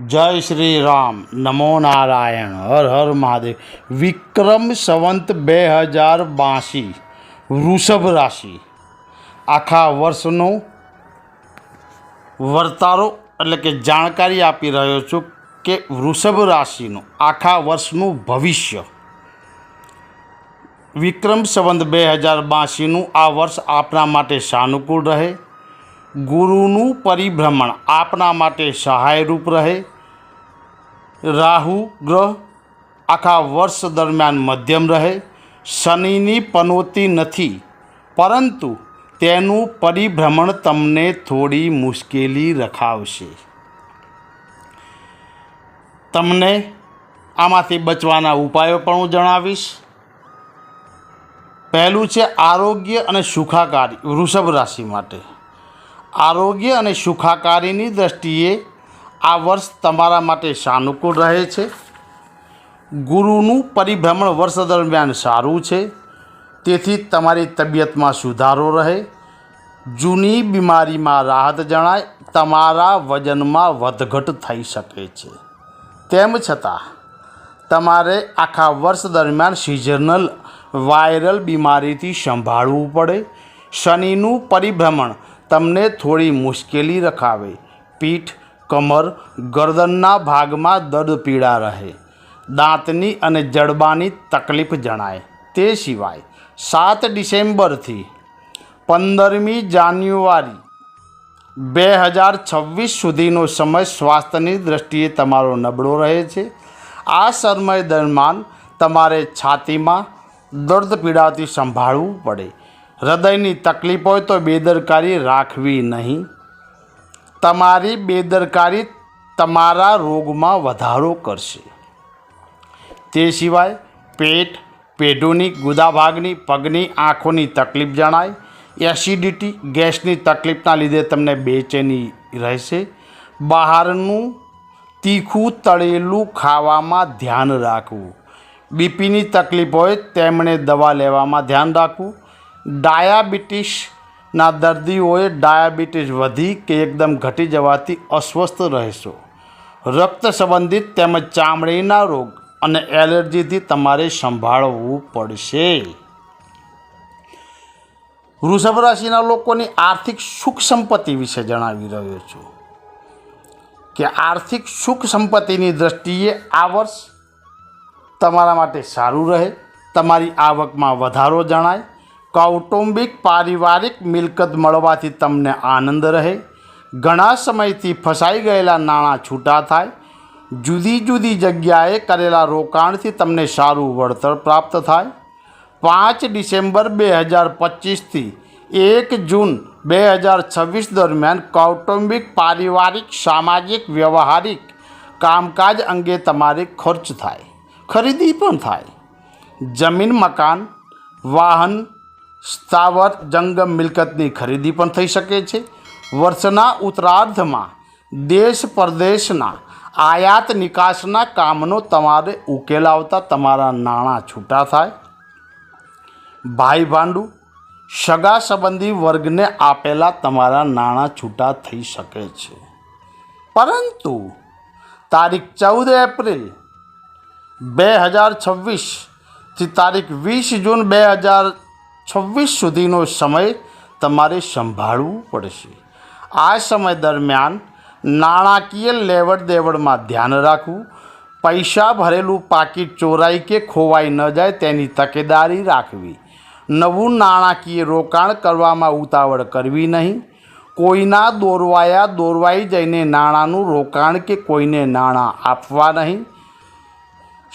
જય શ્રી રામ. નમો નારાયણ. હર હર મહાદેવ. વિક્રમ સંવંત બે હજાર બાંસી વૃષભ રાશિ. આખા વર્ષનો વર્તારો એટલે કે જાણકારી આપી રહ્યો છું કે વૃષભ રાશિનું, આખા વર્ષનું ભવિષ્ય. વિક્રમ સંવંત બે હજાર બાંસીનું આ વર્ષ આપણા માટે સાનુકૂળ રહે. ગુરુનું પરિભ્રમણ આપના માટે સહાયરૂપ રહે. રાહુ ગ્રહ આખા વર્ષ દરમિયાન મધ્યમ રહે. શનિની પનોતી નથી, પરંતુ તેનું પરિભ્રમણ તમને થોડી મુશ્કેલી રખાવશે. તમને આમાંથી બચવાના ઉપાયો પણ હું જણાવીશ. પહેલું છે આરોગ્ય અને સુખાકારી, વૃષભ રાશિ માટે. આરોગ્ય અને સુખાકારીની દૃષ્ટિએ આ વર્ષ તમારા માટે સાનુકૂળ રહે છે. ગુરુનું પરિભ્રમણ વર્ષ દરમિયાન સારું છે. તેથી તમારી તબિયતમાં સુધારો રહે. જૂની બીમારીમાં રાહત જણાય. તમારા વજનમાં વધઘટ થઈ શકે છે. તેમ છતાં, તમારે આખા વર્ષ દરમિયાન સિઝનલ વાયરલ બીમારીથી સંભાળવું પડે. શનિનું પરિભ્રમણ તમને થોડી મુશ્કેલી રખાવે. પીઠ, કમર, ગરદનના ભાગમાં દર્દ પીડા રહે. દાંતની અને જડબાની તકલીફ જણાય. તે સિવાય સાત ડિસેમ્બરથી પંદરમી જાન્યુઆરી બે હજાર છવ્વીસ સુધીનો સમય સ્વાસ્થ્યની દ્રષ્ટિએ તમારો નબળો રહે છે. આ સમય દરમિયાન તમારે છાતીમાં દર્દ પીડાથી સંભાળવું પડે. હૃદયની તકલીફ હોય તો બેદરકારી રાખવી નહીં. તમારી બેદરકારી તમારા રોગમાં વધારો કરશે. તે સિવાય પેટ, પેઢોની ગુદાભાગની પગની આંખોની તકલીફ જણાય, એસિડિટી, ગેસની તકલીફના લીધે તમને બેચેની રહેશે. બહારનું તીખું તળેલું ખાવામાં ધ્યાન રાખવું. બીપીની તકલીફ હોય તેમણે દવા લેવામાં ધ્યાન રાખવું. ડાયાબિટીસના દર્દીઓએ ડાયાબિટીસ વધી કે એકદમ ઘટી જવાથી અસ્વસ્થ રહેશો. રક્ત સંબંધિત તેમજ ચામડીના રોગ અને એલર્જીથી તમારે સંભાળવું પડશે. વૃષભ રાશિના લોકોની આર્થિક સુખ સંપત્તિ વિશે જણાવી રહ્યો છું કે આર્થિક સુખ સંપત્તિની દૃષ્ટિએ આ વર્ષ તમારા માટે સારું રહે, તમારી આવકમાં વધારો જણાય કૌટુંબિક પારિવારિક મિલકત મળવાથી તમને આનંદ રહે. ઘણા સમયથી ફસાઈ ગયેલા નાણાં છૂટા થાય. જુદી જુદી જગ્યાએ કરેલા રોકાણથી તમને સારું વળતર પ્રાપ્ત થાય. પાંચ ડિસેમ્બર બે હજાર પચીસથી એક જૂન બે હજાર છવ્વીસ દરમિયાન કૌટુંબિક, પારિવારિક, સામાજિક, વ્યવહારિક કામકાજ અંગે તમારે ખર્ચ થાય. ખરીદી પણ થાય. જમીન, મકાન, વાહન સ્થાવર જંગમ મિલકતની ખરીદી પણ થઈ શકે છે. વર્ષના ઉત્તરાર્ધમાં દેશ પરદેશના આયાત નિકાસના કામનો તમારે ઉકેલ આવતા તમારા નાણાં છૂટા થાય. ભાઈ ભાંડુ, સગા સંબંધી વર્ગને આપેલા તમારા નાણાં છૂટા થઈ શકે છે. પરંતુ તારીખ ચૌદ એપ્રિલ બે હજાર છવ્વીસથી તારીખ વીસ જૂન બે હજાર છવ્વીસ સુધીનો સમય તમારે સંભાળવું પડશે. આ સમય દરમિયાન નાણાકીય લેવડ દેવડમાં ધ્યાન રાખવું, પૈસા ભરેલું પાકીટ ચોરાઈ કે ખોવાઈ ન જાય તેની તકેદારી રાખવી, નવું નાણાકીય રોકાણ કરવામાં ઉતાવળ કરવી નહીં, કોઈના દોરવાયા દોરવાઈ જઈને નાણાંનું રોકાણ કે કોઈને નાણાં આપવા નહીં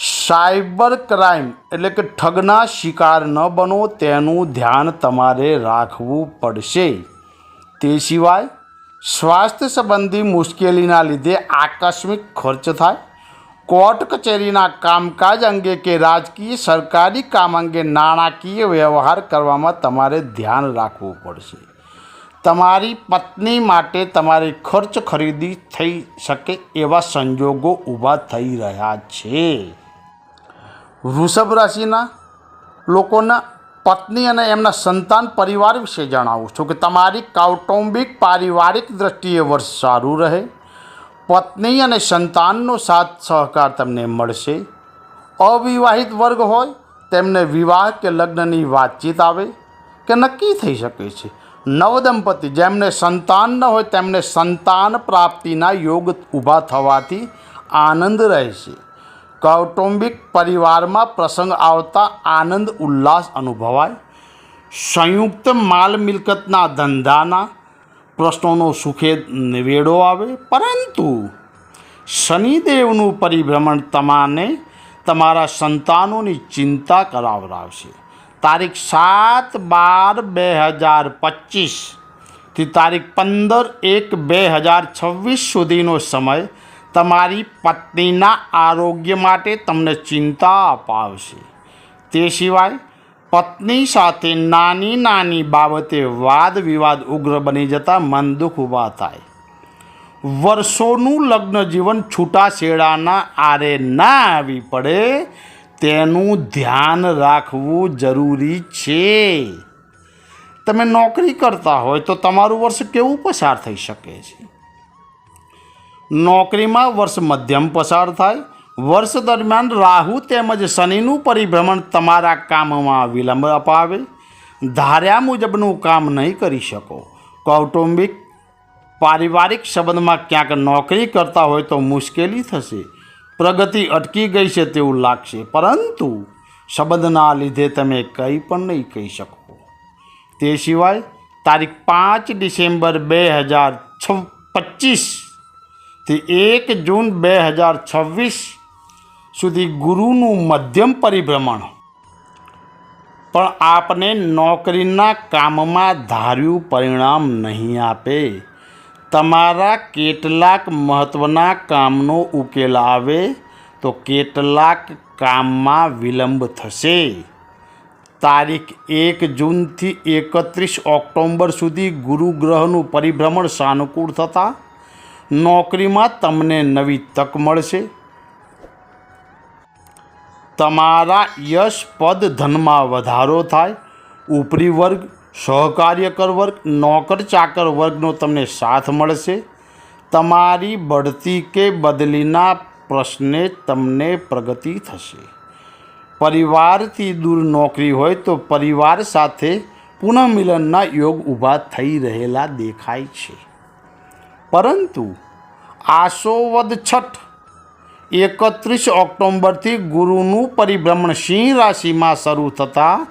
સાયબર ક્રાઇમ એટલે કે ઠગના શિકાર ન બનો તેનું ધ્યાન તમારે રાખવું પડશે. તે સિવાય સ્વાસ્થ્ય સંબંધી મુશ્કેલીના લીધે આકસ્મિક ખર્ચ થાય. કોર્ટ કચેરીના કામકાજ અંગે કે રાજકીય સરકારી કામ અંગે નાણાકીય વ્યવહાર કરવામાં તમારે ધ્યાન રાખવું પડશે. તમારી પત્ની માટે તમારે ખર્ચ ખરીદી થઈ શકે એવા સંજોગો ઊભા થઈ રહ્યા છે. વૃષભ રાશિના લોકોના પત્ની અને એમના સંતાન પરિવાર વિશે જણાવું છું કે તમારી કૌટુંબિક, પારિવારિક દ્રષ્ટિએ વર્ષ સારું રહે. પત્ની અને સંતાનનો સાથ સહકાર તમને મળશે. અવિવાહિત વર્ગ હોય, તેમને વિવાહ કે લગ્નની વાતચીત આવે કે નક્કી થઈ શકે છે. નવદંપતિ જેમને સંતાન ન હોય, તેમને સંતાન પ્રાપ્તિના યોગ ઊભા થવાથી આનંદ રહેશે કૌટુંબિક પરિવારમાં પ્રસંગ આવતા આનંદ, ઉલ્લાસ અનુભવાય. સંયુક્ત માલ મિલકતના ધંધાના પ્રશ્નોનો સુખેદ નિવેડો આવે. પરંતુ શનિદેવનું પરિભ્રમણ તમાને તમારા સંતાનોની ચિંતા કરાવરાવશે તારીખ સાત બાર બે હજાર પચીસથી તારીખ પંદર એક બે હજાર છવ્વીસ સુધીનો સમય તમારી પત્નીના આરોગ્ય માટે તમને ચિંતા અપાવશે. તે સિવાય, પત્ની સાથે નાની નાની બાબતે વાદ વિવાદ ઉગ્ર બની જતા મન દુઃખ ઊભા થાય. વર્ષોનું લગ્ન જીવન છૂટાછેડાના આરે ના આવી પડે, તેનું ધ્યાન રાખવું જરૂરી છે. તમે નોકરી કરતા હોય તો તમારું વર્ષ કેવું પસાર થઈ શકે છે? નોકરીમાં વર્ષ મધ્યમ પસાર થાય, વર્ષ દરમિયાન રાહુ તેમજ શનિનું પરિભ્રમણ તમારા કામમાં વિલંબ અપાવે. ધાર્યા મુજબનું કામ નહીં કરી શકો. કૌટુંબિક, પારિવારિક સંબંધમાં ક્યાંક નોકરી કરતા હોય તો મુશ્કેલી થશે. પ્રગતિ અટકી ગઈ છે તેવું લાગશે, પરંતુ સંબંધના લીધે તમે કંઈ પણ નહીં કહી શકો. તે સિવાય, તારીખ પાંચ ડિસેમ્બર બે હજાર છ પચીસથી એક જૂન બે હજાર છવ્વીસ સુધી ગુરુનું મધ્યમ પરિભ્રમણ. પણ આપને નોકરીના કામમાં ધાર્યું પરિણામ નહીં આપે. તમારા કેટલાક મહત્ત્વના કામનો ઉકેલ આવે તો કેટલાક કામમાં વિલંબ થશે. તારીખ એક જૂનથી એકત્રીસ ઓક્ટોબર સુધી ગુરુ ગ્રહનું પરિભ્રમણ સાનુકૂળ થતાં નોકરીમાં તમને નવી તક મળશે. તમારા યશ પદ ધનમાં વધારો થાય. ઉપરી વર્ગ, સહકાર્યકર વર્ગ, નોકર ચાકર વર્ગનો તમને સાથ મળશે. તમારી બઢતી કે બદલીના પ્રશ્ને તમને પ્રગતિ થશે. પરિવારથી દૂર નોકરી હોય તો પરિવાર સાથે પુનઃમિલનના યોગ ઊભા થઈ રહેલા દેખાય છે. પરંતુ આસોવદ છઠ એકત્રીસ ઓક્ટોબરથી ગુરુનું પરિભ્રમણ સિંહ રાશિમાં શરૂ થતાં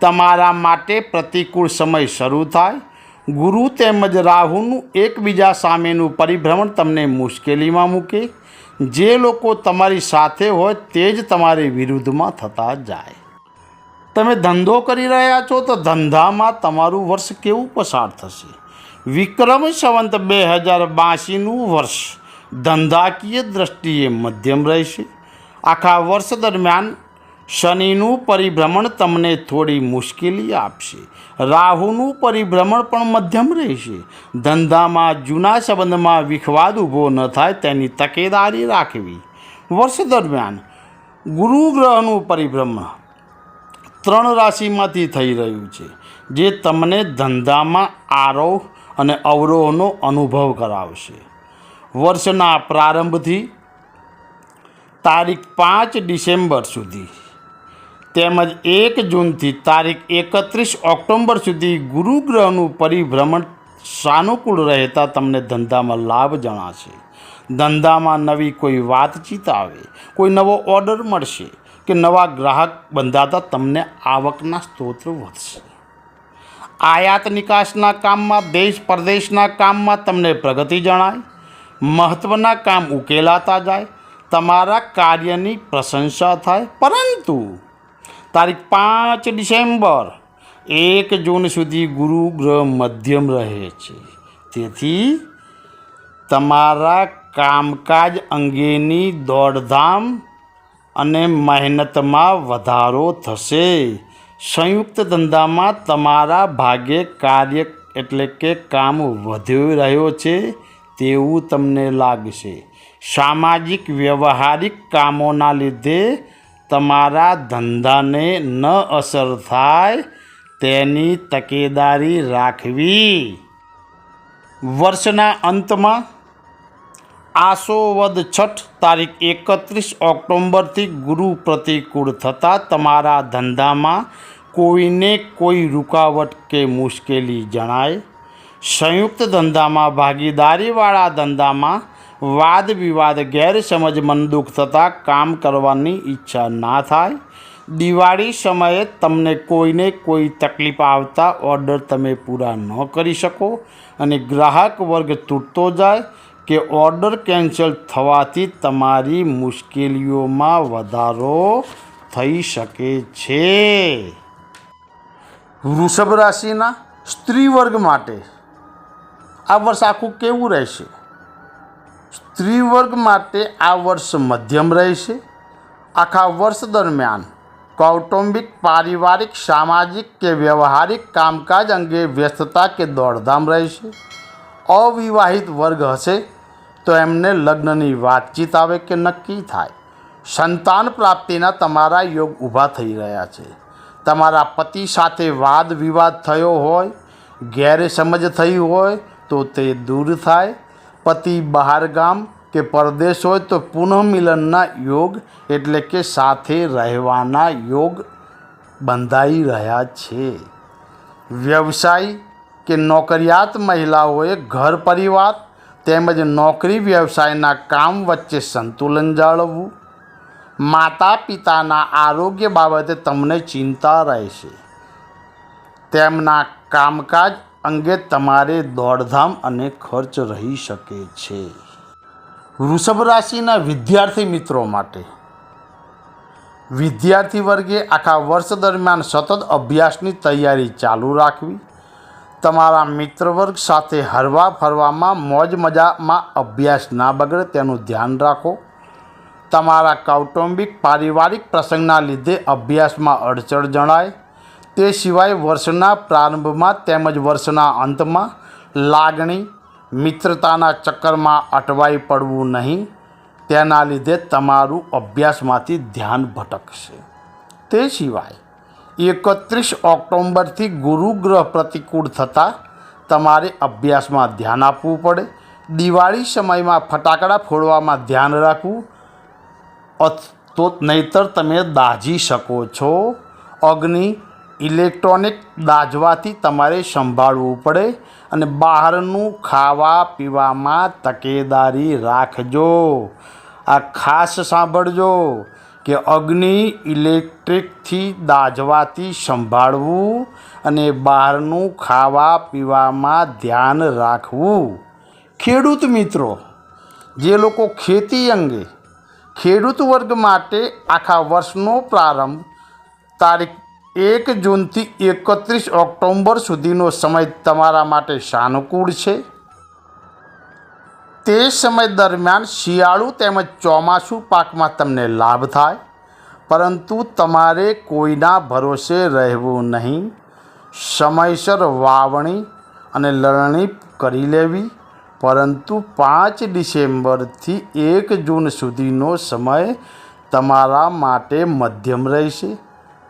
તમારા માટે પ્રતિકૂળ સમય શરૂ થાય. ગુરુ તેમજ રાહુનું એકબીજા સામેનું પરિભ્રમણ તમને મુશ્કેલીમાં મૂકે. જે લોકો તમારી સાથે હોય તે જ તમારી વિરુદ્ધમાં થતા જાય. તમે ધંધો કરી રહ્યા છો તો ધંધામાં તમારું વર્ષ કેવું પસાર થશે? વિક્રમ સંવંત બે હજાર બાસીનું વર્ષ ધંધાકીય દ્રષ્ટિએ મધ્યમ રહેશે. આખા વર્ષ દરમિયાન શનિનું પરિભ્રમણ તમને થોડી મુશ્કેલી આપશે. રાહુનું પરિભ્રમણ પણ મધ્યમ રહેશે. ધંધામાં જૂના સંબંધમાં વિખવાદ ઊભો ન થાય તેની તકેદારી રાખવી. વર્ષ દરમિયાન ગુરુ ગ્રહનું પરિભ્રમણ ત્રણ રાશિમાંથી થઈ રહ્યું છે, જે તમને ધંધામાં આરોહ અને અવરોહનો અનુભવ કરાવશે. વર્ષના પ્રારંભથી તારીખ પાંચ ડિસેમ્બર સુધી તેમજ એક જૂનથી તારીખ એકત્રીસ ઓક્ટોબર સુધી ગુરુ ગ્રહનું પરિભ્રમણ સાનુકૂળ રહેતા તમને ધંધામાં લાભ જણાશે. ધંધામાં નવી કોઈ વાતચીત આવે, કોઈ નવો ઓર્ડર મળશે કે નવા ગ્રાહક બંધાતા તમને આવકના સ્ત્રોત વધશે. આયાત નિકાસના કામમાં, દેશ પરદેશના કામમાં તમને પ્રગતિ જણાય મહત્ત્વના કામ ઉકેલાતા જાય, તમારા કાર્યની પ્રશંસા થાય. પરંતુ તારીખ પાંચ ડિસેમ્બર, એક જૂન સુધી ગુરુ ગ્રહ મધ્યમ રહે છે. તેથી તમારા કામકાજ અંગેની દોડધામ અને મહેનતમાં વધારો થશે. સંયુક્ત ધંધામાં તમારા ભાગે કાર્ય એટલે કે કામ વધી રહ્યો છે તેવું તમને લાગશે. સામાજિક વ્યવહારિક કામોના લીધે તમારા ધંધાને ન અસર થાય તેની તકેદારી રાખવી. વર્ષના અંતમાં આસોવદ છઠ તારીખ એકત્રીસ ઓક્ટોબરથી ગુરુ પ્રતિકૂળ થતાં તમારા ધંધામાં કોઈને કોઈ રૂકાવટ કે મુશ્કેલી જણાય? સંયુક્ત ધંધામાં ભાગીદારીવાળા ધંધામાં વાદ વિવાદ ગેરસમજ, મનદુખ થતાં કામ કરવાની ઈચ્છા ના થાય? દિવાળી સમયે તમને કોઈને કોઈ તકલીફ આવતા ઓર્ડર તમે પૂરા ન કરી શકો અને ગ્રાહક વર્ગ તૂટતો જાય કે ઓર્ડર કેન્સલ થવાથી તમારી મુશ્કેલીઓમાં વધારો થઈ શકે છે. વૃષભ રાશિના સ્ત્રી વર્ગ માટે આ વર્ષ આખું કેવું રહેશે? સ્ત્રી વર્ગ માટે આ વર્ષ મધ્યમ રહેશે. આખા વર્ષ દરમિયાન કૌટુંબિક, પારિવારિક, સામાજિક કે વ્યવહારિક કામકાજ અંગે વ્યસ્તતા કે દોડધામ રહેશે. અવિવાહિત વર્ગ હશે. તો એમને લગ્નની વાતચીત આવે કે નક્કી થાય? સંતાન પ્રાપ્તિના તમારા યોગ ઊભા થઈ રહ્યા છે. તમારા પતિ સાથે વાદ વિવાદ થયો હોય, ગેરસમજ થઈ હોય તો તે દૂર થાય. પતિ બહાર ગામ કે પરદેશ હોય તો પુનઃમિલનના યોગ એટલે કે સાથે રહેવાના યોગ બંધાઈ રહ્યા છે. વ્યવસાય કે નોકરિયાત મહિલાઓએ ઘર પરિવાર તેમજ નોકરી વ્યવસાયના કામ વચ્ચે સંતુલન જાળવવું. માતા પિતાના આરોગ્ય બાબતે તમને ચિંતા રહેશે. તેમના કામકાજ અંગે તમારે દોડધામ અને ખર્ચ રહી શકે છે. વૃષભ રાશિના વિદ્યાર્થી મિત્રો માટે. વિદ્યાર્થી વર્ગે આખા વર્ષ દરમિયાન સતત અભ્યાસની તૈયારી ચાલુ રાખવી. તમારા મિત્ર વર્ગ સાથે હરવા ફરવામાં મોજ મજામાં અભ્યાસ ના બગડે તેનું ધ્યાન રાખો. તમારા કૌટુંબિક પારિવારિક પ્રસંગના લીધે અભ્યાસમાં અડચણ જણાય. તે સિવાય વર્ષના પ્રારંભમાં તેમજ વર્ષના અંતમાં લાગણી, મિત્રતાના ચક્કરમાં અટવાઈ પડવું નહીં. તેના લીધે તમારું અભ્યાસમાંથી ધ્યાન ભટકશે. તે સિવાય એકત્રીસ ઓક્ટોમ્બરથી ગુરુગ્રહ પ્રતિકૂળ થતાં તમારે અભ્યાસમાં ધ્યાન આપવું પડે. દિવાળી સમયમાં ફટાકડા ફોડવામાં ધ્યાન રાખવું. તો નહીતર તમે દાઝી શકો છો. અગ્નિ, ઇલેક્ટ્રોનિક દાઝવાથી તમારે સંભાળવું પડે અને બહારનું ખાવા પીવામાં તકેદારી રાખજો. આ ખાસ સાંભળજો. કે અગ્નિ ઇલેક્ટ્રિકથી દાઝવાથી સંભાળવું અને બહારનું ખાવા પીવામાં ધ્યાન રાખવું. ખેડૂત મિત્રો, જે લોકો ખેતી અંગે ખેડૂત વર્ગ માટે આખા વર્ષનો પ્રારંભ તારીખ એક જૂનથી એકત્રીસ ઓક્ટોબર સુધીનો સમય તમારા માટે સાનુકૂળ છે. તે સમય દરમિયાન શિયાળુ તેમજ ચોમાસું પાકમાં તમને લાભ થાય. પરંતુ તમારે કોઈના ભરોસે રહેવું નહીં. સમયસર વાવણી અને લણણી કરી લેવી. પરંતુ પાંચ ડિસેમ્બરથી એક જૂન સુધીનો સમય તમારા માટે મધ્યમ રહેશે.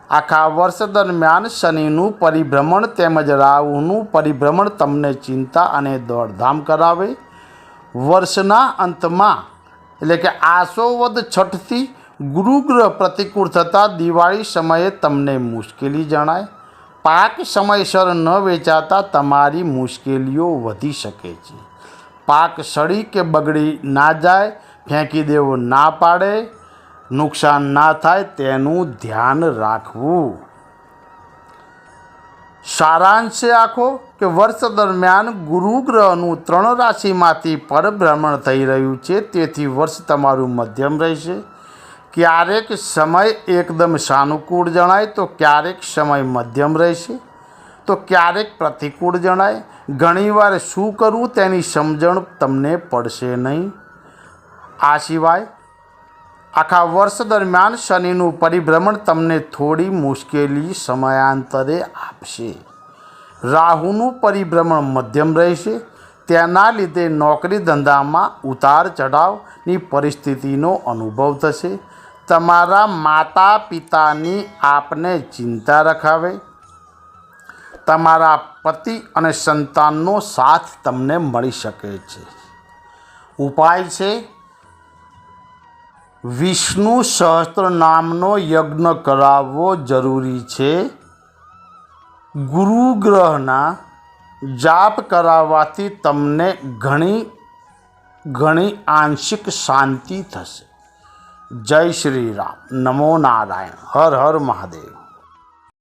આખા વર્ષ દરમિયાન શનિનું પરિભ્રમણ તેમજ રાહુનું પરિભ્રમણ તમને ચિંતા અને દોડધામ કરાવે. વર્ષના અંતમાં, એટલે કે આસોવદ છઠથી ગુરુગ્રહ પ્રતિકૂળ થતાં દિવાળી સમયે તમને મુશ્કેલી જણાય. પાક સમયસર ન વેચાતા તમારી મુશ્કેલીઓ વધી શકે છે. પાક સડી કે બગડી ના જાય, ફેંકી દેવો ના પાડે, નુકસાન ના થાય તેનું ધ્યાન રાખવું. સારાંશ છે આખો કે વર્ષ દરમિયાન ગુરુ ગ્રહનું ત્રણ રાશિમાંથી પરભ્રમણ થઈ રહ્યું છે. તેથી વર્ષ તમારું મધ્યમ રહેશે. ક્યારેક સમય એકદમ સાનુકૂળ જણાય, તો ક્યારેક સમય મધ્યમ રહેશે. તો ક્યારેક પ્રતિકૂળ જણાય. ઘણીવાર શું કરવું તેની સમજણ તમને પડશે નહીં. આ સિવાય આખા વર્ષ દરમિયાન શનિનું પરિભ્રમણ તમને થોડી મુશ્કેલી સમયાંતરે આપશે. રાહુનું પરિભ્રમણ મધ્યમ રહેશે. તેના લીધે નોકરી ધંધામાં ઉતાર ચઢાવની પરિસ્થિતિનો અનુભવ થશે. તમારા માતા પિતાની આપને ચિંતા રખાવે. તમારા પતિ અને સંતાનનો સાથ તમને મળી શકે છે. ઉપાય છે, વિષ્ણુ સહસ્ત્ર નામનો યજ્ઞ કરાવવો જરૂરી છે. ગુરુ ગ્રહના જાપ કરાવવાથી તમને ઘણી ઘણી આંશિક શાંતિ થશે. જય શ્રી રામ. નમો નારાયણ. હર હર મહાદેવ.